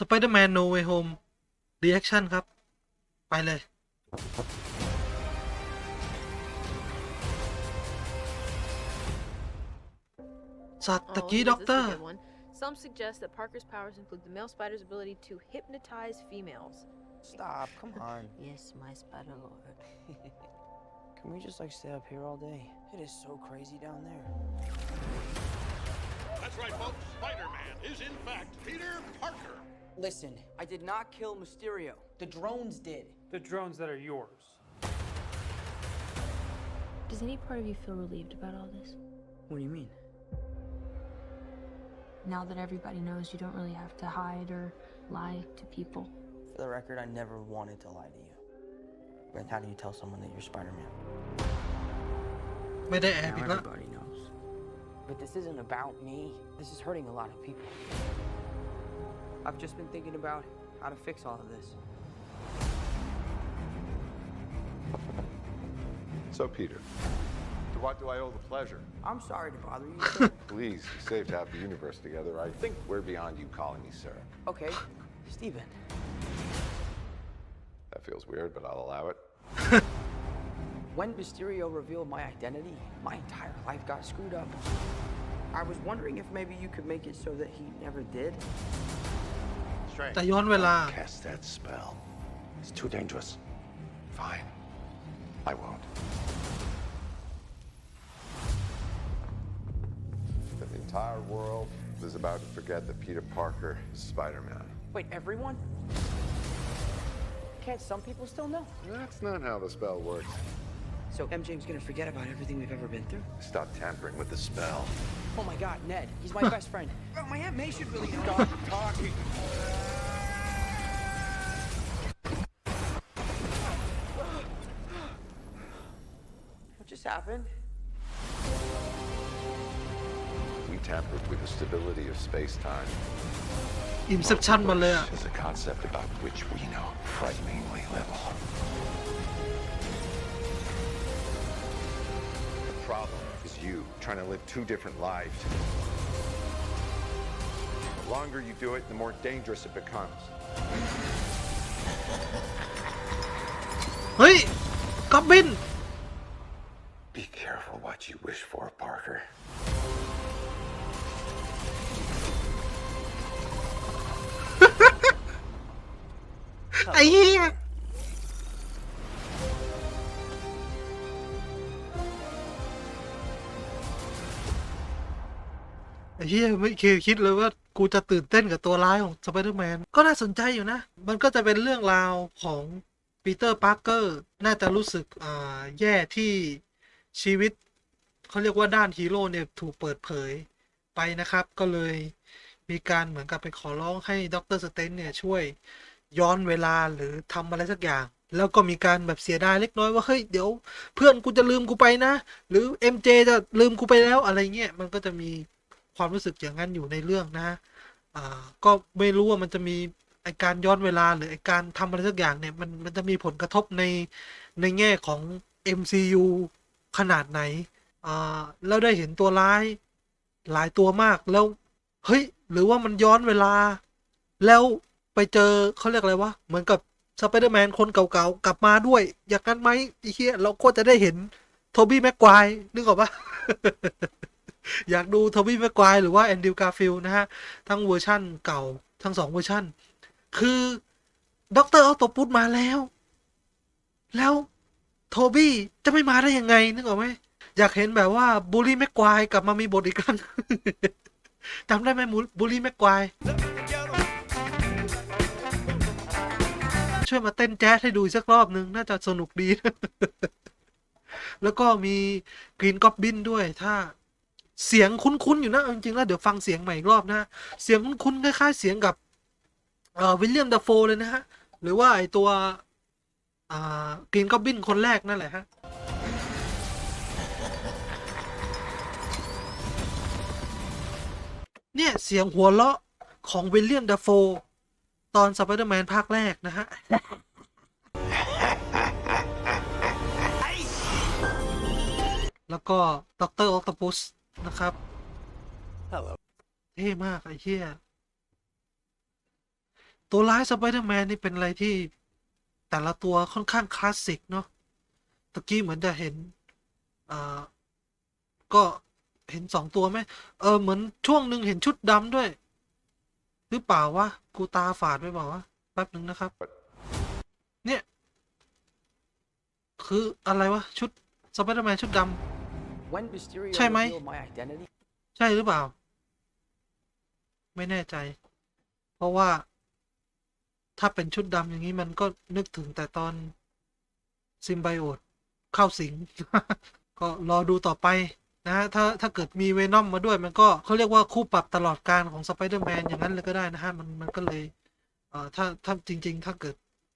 Spider-Man No Way Home Reaction ครับ ไปเลย สัตว์ตะ Oh, กี้ this ด็ is อกเตอ a ร์ good one. Some suggest that Parker's powers include the male spider's ability to hypnotize females. Stop, come on. Yes, my spider lord. Can we just like stay up here all day? It is so crazy down there. That's right, folks. Spider-Man is in fact Peter Parker. Listen, I did not kill Mysterio. The drones did. The drones that are yours. Does any part of you feel relieved about all this? What do you mean? Now that everybody knows, you don't really have to hide or lie to people. For the record, I never wanted to lie to you. But how do you tell someone that you're Spider Man? But everybody knows. But this isn't about me. This is hurting a lot of people. I've just been thinking about how to fix all of this. So, Peter, to what do I owe the pleasure? I'm sorry to bother you. sir. Please, we saved half the universe together. I think we're beyond you calling me sir. okay, Steven. That feels weird, but I'll allow it. When Mysterio revealed my identity, my entire life got screwed up. I was wondering if maybe you could make it so that he never did. Strange. แต่ย้อนเวลา Cast that spell. It's too dangerous. Fine. I won't. The entire world is about to forget that Peter Parker is Spider-Man. Wait, everyone? Can't some people still know? That's not how the spell works. So MJ's gonna forget about everything we've ever been through? Stop tampering with the spell. Oh my god, Ned, he's my best friend. Oh, my Aunt May should really know. Stop talking. happened? We tampered with the stability of space-time. Inception มาเลยอะ Is a concept about which we know frighteningly little. The problem is you trying to live two different lives. The longer you do it, the more dangerous it becomes. เฮ้ยก็บิน Be careful what you wish for, Parker. ไอ้เหี้ยไอ้เหี้ยไม่เคยคิดเลยว่ากูจะตื่นเต้นกับตัวร้ายของสไปเดอร์แมนก็น่าสนใจอยู่นะ มันก็จะเป็นเรื่องราวของปีเตอร์ ปาร์เกอร์ น่าจะรู้สึกอ่าแย่ที่ชีวิต เขาเรียกว่าด้านฮีโร่เนี่ยถูกเปิดเผยไปนะครับ ก็เลยมีการเหมือนกับไปขอร้องให้ด็อกเตอร์สเตนเนี่ยช่วยย้อนเวลาหรือทำอะไรสักอย่าง แล้วก็มีการแบบเสียดายเล็กน้อยว่าเฮ้ยเดี๋ยวเพื่อนกูจะลืมกูไปนะ หรือ MJ จะลืมกูไปแล้วอะไรเงี้ยมันก็จะมีความรู้สึกอย่างนั้นอยู่ในเรื่องนะอ่าก็ไม่รู้ว่ามันจะมีไอการย้อนเวลาหรือไอการทำอะไรสักอย่างเนี่ยมันมันจะมีผลกระทบในในแง่ของ MCU ขนาดไหน อ่าแล้วได้เห็นตัวร้าย หลายตัวมากแล้ว เฮ้ย หรือว่ามันย้อนเวลา แล้วไปเจอเขาเรียกอะไรวะ เหมือนกับสไปเดอร์แมนคนเก่าๆ กลับมาด้วย อย่างนั้นไหมไอ้เหี้ยเราก็จะได้เห็นโทบี้แม็กควายนึกออกปะอยากดูโทบี้แม็กควายหรือว่าแอนดิวกาฟิลนะฮะ ทั้งเวอร์ชั่นเก่าทั้งสองเวอร์ชั่น คือด็อกเตอร์ออโตปุตมาแล้ว แล้วโทบี้จะไม่มาได้ยังไงนึกออกไหม อยากเห็นแบบว่าบูลลี่แม็กควายกลับมามีบทอีกครั้ง จำได้ไหมบูลลี่แม็กควายช่วยมาเต้นแจ๊สให้ดูสักรอบนึง น่าจะสนุกดี แล้วก็มีกรีนก็อบบินด้วย ถ้าเสียงคุ้นๆอยู่นะจริงๆแล้วเดี๋ยวฟังเสียงใหม่อีกรอบนะ เสียงคุ้นๆคล้ายๆเสียงกับเอ่อวิลเลียมดัฟโฟเลยนะฮะ หรือว่าไอตัวอ่ากรีนก็อบบินคนแรกนั่นแหละฮะ เนี่ย เสียงหัวเราะของวิลเลียมด f โฟ ตอนสไปเดอร์แมนภาคแรกนะฮะ แล้วก็ด็อกเตอร์ออ t ต p ปุสนะครับ Hello. เท่มากไอ้เหี้ยตัวร้ายสไปเดอร์แมนนี่เป็นอะไรที่แต่ละตัวค่อนข้างคลาสสิกเนาะตะกี้เหมือนจะเห็นอ่าก็เห็นสองตัวไหมเออเหมือนช่วงหนึ่งเห็นชุดดำด้วย หรือเปล่าวะกูตาฝาดไปเปล่าวะแป๊บหนึ่งนะครับ เนี่ย คืออะไรวะชุดสไปเดอร์แมนชุดด When Mysterio Say, mate. revealed my identity, ำใช่หรือเปล่า ไม่แน่ใจ เพราะว่า ถ้าเป็นชุดดำอย่างนี้มันก็นึกถึงแต่ตอนซิมไบโอตเข้าสิง ก็รอดูต่อไป นะฮะถ้าถ้าเกิดมีเวนอมมาด้วยมันก็เขาเรียกว่าคู่ปรับตลอดการของสไปเดอร์แมนอย่างนั้นเลยก็ได้นะฮะมันมันก็เลยเอ่อถ้าถ้าจริง ๆ ถ้าเกิด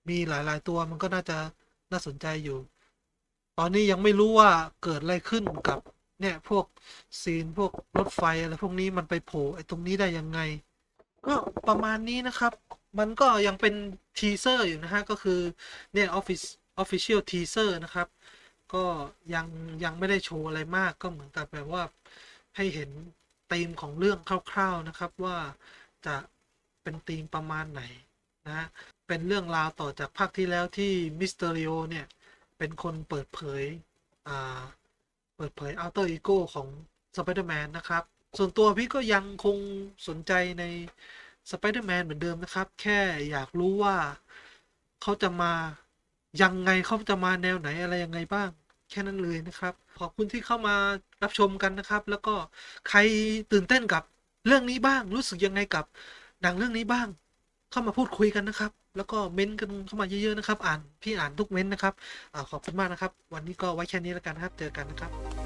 มีหลาย ๆ ตัวมันก็น่าจะน่าสนใจอยู่ ตอนนี้ยังไม่รู้ว่าเกิดอะไรขึ้นกับเนี่ยพวกซีนพวกรถไฟอะไรพวกนี้มันไปโผล่ไอ้ตรงนี้ได้ยังไง ก็ประมาณนี้นะครับ มันก็ยังเป็นทีเซอร์อยู่นะฮะก็คือเนี่ยออฟฟิศออฟฟิเชียลทีเซอร์นะครับ ก็ยังยังไม่ได้โชว์อะไรมากก็เหมือนกับแบบว่าให้เห็นธีมของเรื่องคร่าวๆนะครับว่าจะเป็นธีมประมาณไหนนะเป็นเรื่องราวต่อจากภาคที่แล้วที่มิสเตอริโอเนี่ย เป็นคนเปิดเผยอ่าเปิดเผย Outer Ego ของ Spider-Man นนะครับ ส่วนตัวพี่ก็ยังคงสนใจใน Spider-Man เหมือนเดิมนะครับ แค่อยากรู้ว่าเขาจะมายังไงเขาจะมาแนวไหนอะไรยังไงบ้าง แค่นั้นเลยนะครับ ขอบคุณที่เข้ามารับชมกันนะครับ แล้วก็ใครตื่นเต้นกับเรื่องนี้บ้าง รู้สึกยังไงกับหนังเรื่องนี้บ้าง เข้ามาพูดคุยกันนะครับ แล้วก็เม้นต์กันเข้ามาเยอะๆนะครับ อ่านพี่อ่านทุกเม้นต์นะครับอขอบคุณมากนะครับ วันนี้ก็ไว้แค่นี้แล้วกันครับ เจอกันนะครับ